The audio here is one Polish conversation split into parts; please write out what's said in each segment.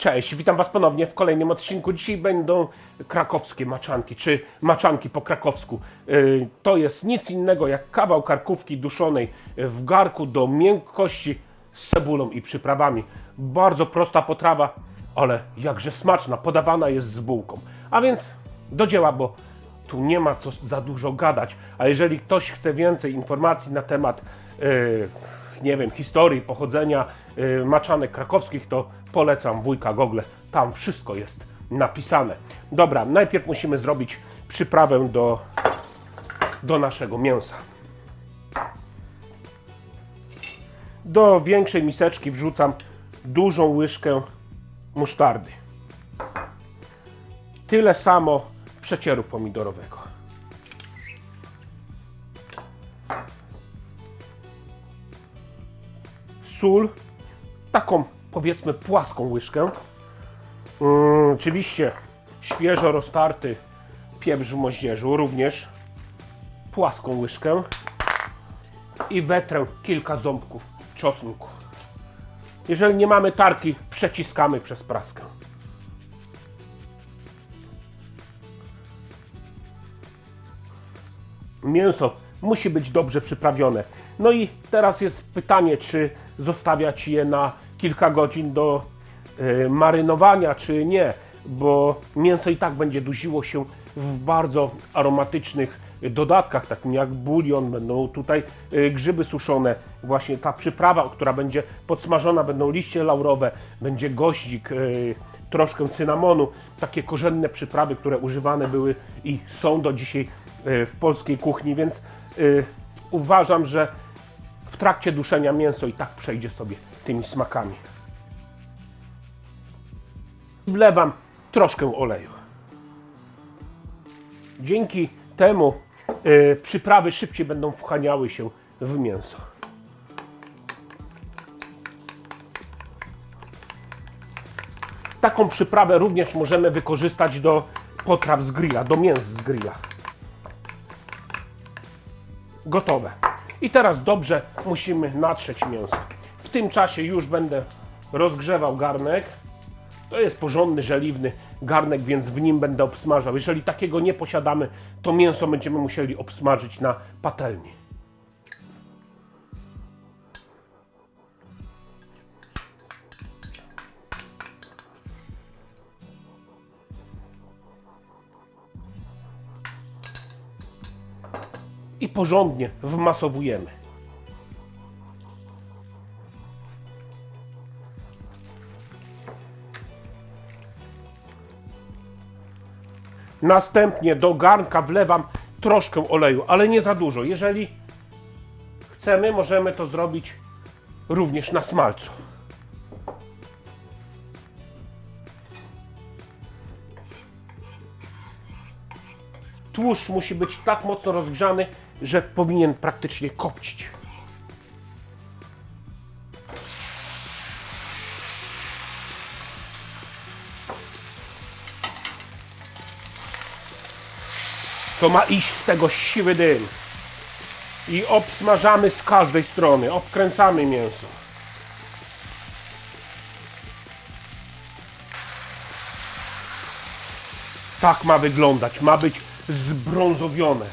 Cześć, witam Was ponownie w kolejnym odcinku. Dzisiaj będą krakowskie maczanki, czy maczanki po krakowsku. Yy, To jest nic innego jak kawał karkówki duszonej w garku do miękkości z cebulą i przyprawami. Bardzo prosta potrawa, ale jakże smaczna, podawana jest z bułką. A więc do dzieła, bo tu nie ma co za dużo gadać. A jeżeli ktoś chce więcej informacji na temat yy, nie wiem, historii, pochodzenia y, maczanek krakowskich, to polecam wujka Gogle. Tam wszystko jest napisane. Dobra, najpierw musimy zrobić przyprawę do, do naszego mięsa. Do większej miseczki wrzucam dużą łyżkę musztardy. Tyle samo przecieru pomidorowego. Sól, taką powiedzmy płaską łyżkę. Mm, oczywiście świeżo roztarty pieprz w moździerzu, również płaską łyżkę i wetrę kilka ząbków czosnku. Jeżeli nie mamy tarki, przeciskamy przez praskę. mięso musi być dobrze przyprawione. No i teraz jest pytanie, czy zostawiać je na kilka godzin do e, marynowania, czy nie, bo mięso i tak będzie dusiło się w bardzo aromatycznych dodatkach, takim jak bulion, będą tutaj e, grzyby suszone, właśnie ta przyprawa, która będzie podsmażona, będą liście laurowe, będzie goździk, e, troszkę cynamonu, takie korzenne przyprawy, które używane były i są do dzisiaj w polskiej kuchni, więc uważam, że trakcie duszenia mięso i tak przejdzie sobie tymi smakami. Wlewam troszkę oleju. Dzięki temu e, przyprawy szybciej będą wchaniały się w mięso. Taką przyprawę również możemy wykorzystać do potraw z grilla, do mięs z grilla. Gotowe. I teraz dobrze musimy natrzeć mięso. W tym czasie już będę rozgrzewał garnek. To jest porządny, żeliwny garnek, więc w nim będę obsmażał. Jeżeli takiego nie posiadamy, to mięso będziemy musieli obsmażyć na patelni. I porządnie wmasowujemy. Następnie do garnka wlewam troszkę oleju, ale nie za dużo. Jeżeli chcemy, możemy to zrobić również na smalcu. Tłuszcz musi być tak mocno rozgrzany, że powinien praktycznie kopcić. To ma iść z tego siwy dym. I obsmażamy z każdej strony, obkręcamy mięso. Tak ma wyglądać, ma być zbrązowione.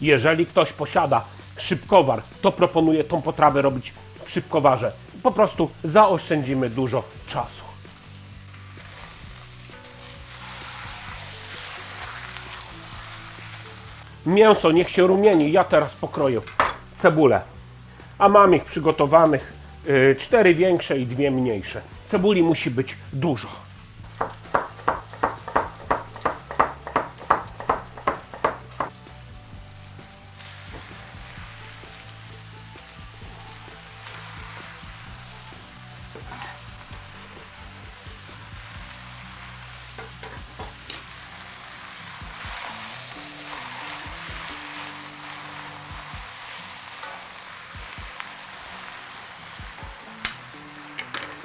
Jeżeli ktoś posiada szybkowar, to proponuję tą potrawę robić w szybkowarze. Po prostu zaoszczędzimy dużo czasu. Mięso niech się rumieni. Ja teraz pokroję cebulę. A mam ich przygotowanych y, cztery większe i dwie mniejsze. Cebuli musi być dużo.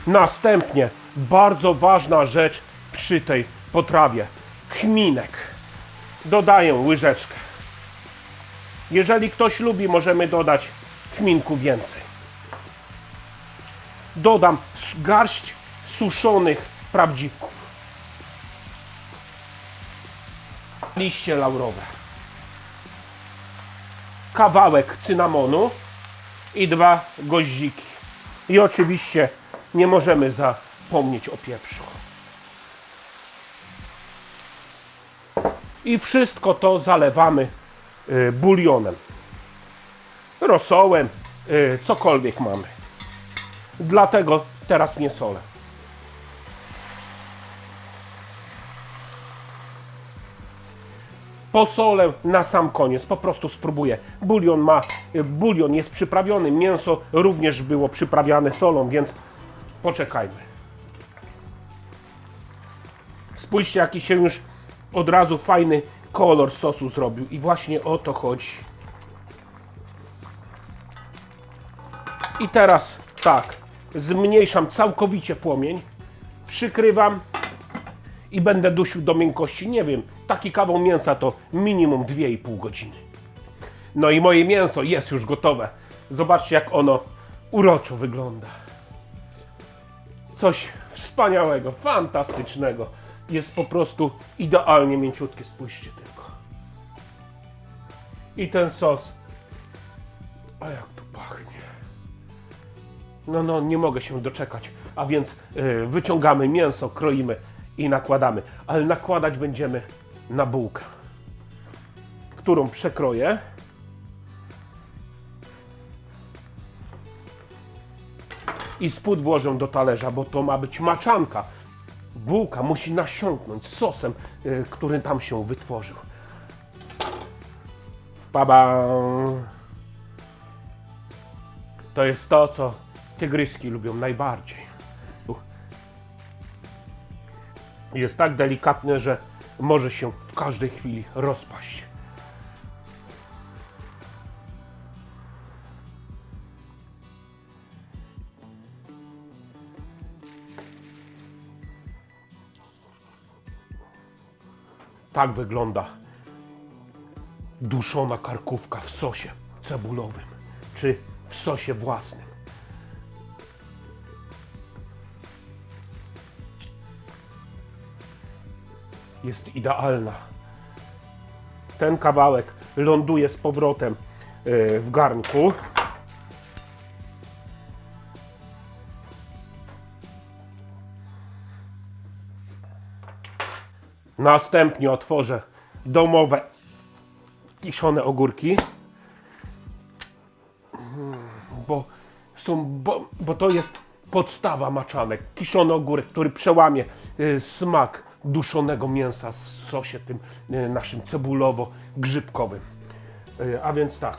Następnie bardzo ważna rzecz przy tej potrawie. Kminek. Dodaję łyżeczkę. Jeżeli ktoś lubi, możemy dodać kminku więcej. dodam garść suszonych prawdziwków. Liście laurowe. Kawałek cynamonu i dwa goździki. I oczywiście nie możemy zapomnieć o pieprzu. I wszystko to zalewamy y, bulionem. Rosołem, y, cokolwiek mamy. Dlatego teraz nie solę. Posolę na sam koniec, po prostu spróbuję. Bulion ma, y, bulion jest przyprawiony, mięso również było przyprawiane solą, więc poczekajmy. Spójrzcie, jaki się już od razu fajny kolor sosu zrobił i właśnie o to chodzi. I teraz tak, zmniejszam całkowicie płomień, przykrywam i będę dusił do miękkości. Nie wiem, taki kawał mięsa to minimum 2,5 godziny. No i moje mięso jest już gotowe. Zobaczcie, jak ono uroczo wygląda. Coś wspaniałego, fantastycznego. Jest po prostu idealnie mięciutkie. Spójrzcie tylko. I ten sos. A jak tu pachnie. No, no, nie mogę się doczekać. A więc y, wyciągamy mięso, kroimy i nakładamy. Ale nakładać będziemy na bułkę, którą przekroję. I spód włożę do talerza, bo to ma być maczanka. Bułka musi nasiąknąć sosem, y, który tam się wytworzył. Baba. To jest to, co tygryski lubią najbardziej. Jest tak delikatne, że może się w każdej chwili rozpaść. Tak wygląda duszona karkówka w sosie cebulowym czy w sosie własnym. Jest idealna. Ten kawałek ląduje z powrotem e, w garnku. Następnie otworzę domowe kiszone ogórki. Mm, Bo, są, bo, bo to jest podstawa maczanek. Kiszony ogórek, który przełamie y, smak duszonego mięsa w sosie tym y, naszym cebulowo-grzybkowym. Y, a więc tak.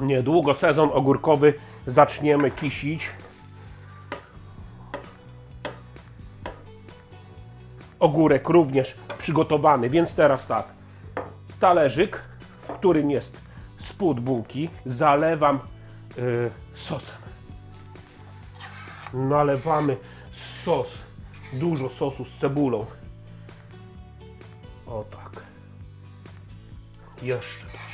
Niedługo sezon ogórkowy zaczniemy kisić. Ogórek również przygotowany, więc teraz tak. Talerzyk, w którym jest spód bułki, zalewam y, sosem. Nalewamy sos, dużo sosu z cebulą. O tak. Jeszcze troszkę.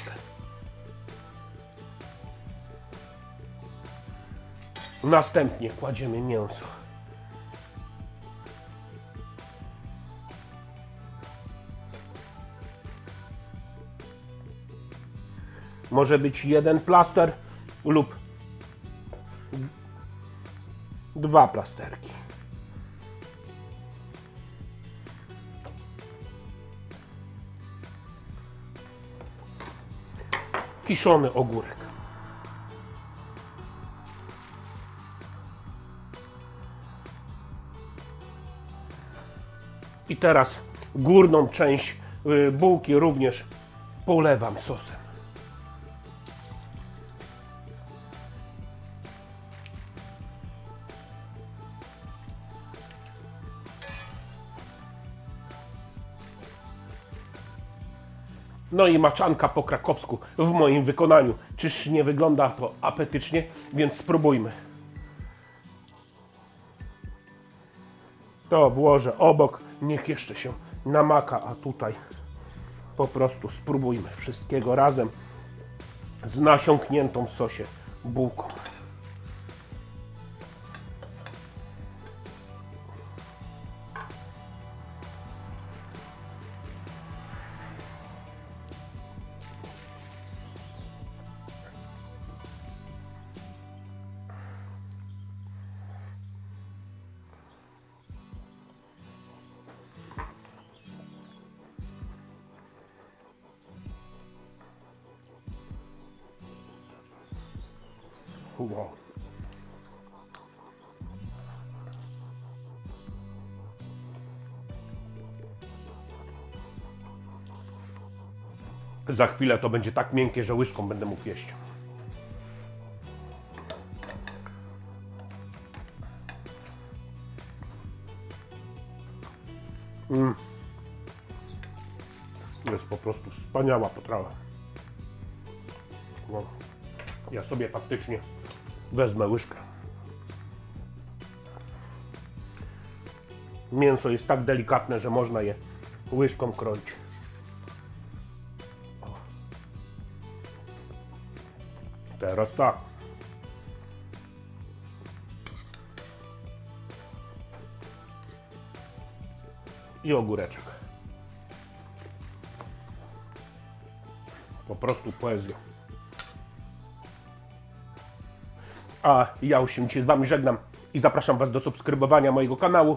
Następnie kładziemy mięso. Może być jeden plaster lub dwa plasterki. Kiszony ogórek. I teraz górną część y, bułki również polewam sosem. No i maczanka po krakowsku w moim wykonaniu. Czyż nie wygląda to apetycznie? Więc spróbujmy. To włożę obok, niech jeszcze się namaka, a tutaj po prostu spróbujmy wszystkiego razem z nasiąkniętą w sosie bułką. Za chwilę to będzie tak miękkie, że łyżką będę mógł jeść. Mm. Jest po prostu wspaniała potrawa. Wow. Ja sobie faktycznie wezmę łyżkę. Mięso jest tak delikatne, że można je łyżką kroić. Teraz tak. I ogóreczek. Po prostu poezja. A ja się dzisiaj z Wami żegnam i zapraszam Was do subskrybowania mojego kanału,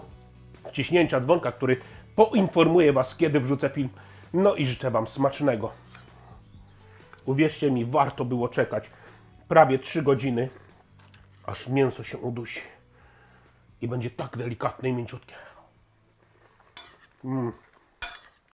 wciśnięcia dzwonka, który poinformuje Was, kiedy wrzucę film. No i życzę Wam smacznego. Uwierzcie mi, warto było czekać prawie 3 godziny, aż mięso się udusi. I będzie tak delikatne i mięciutkie. Mm.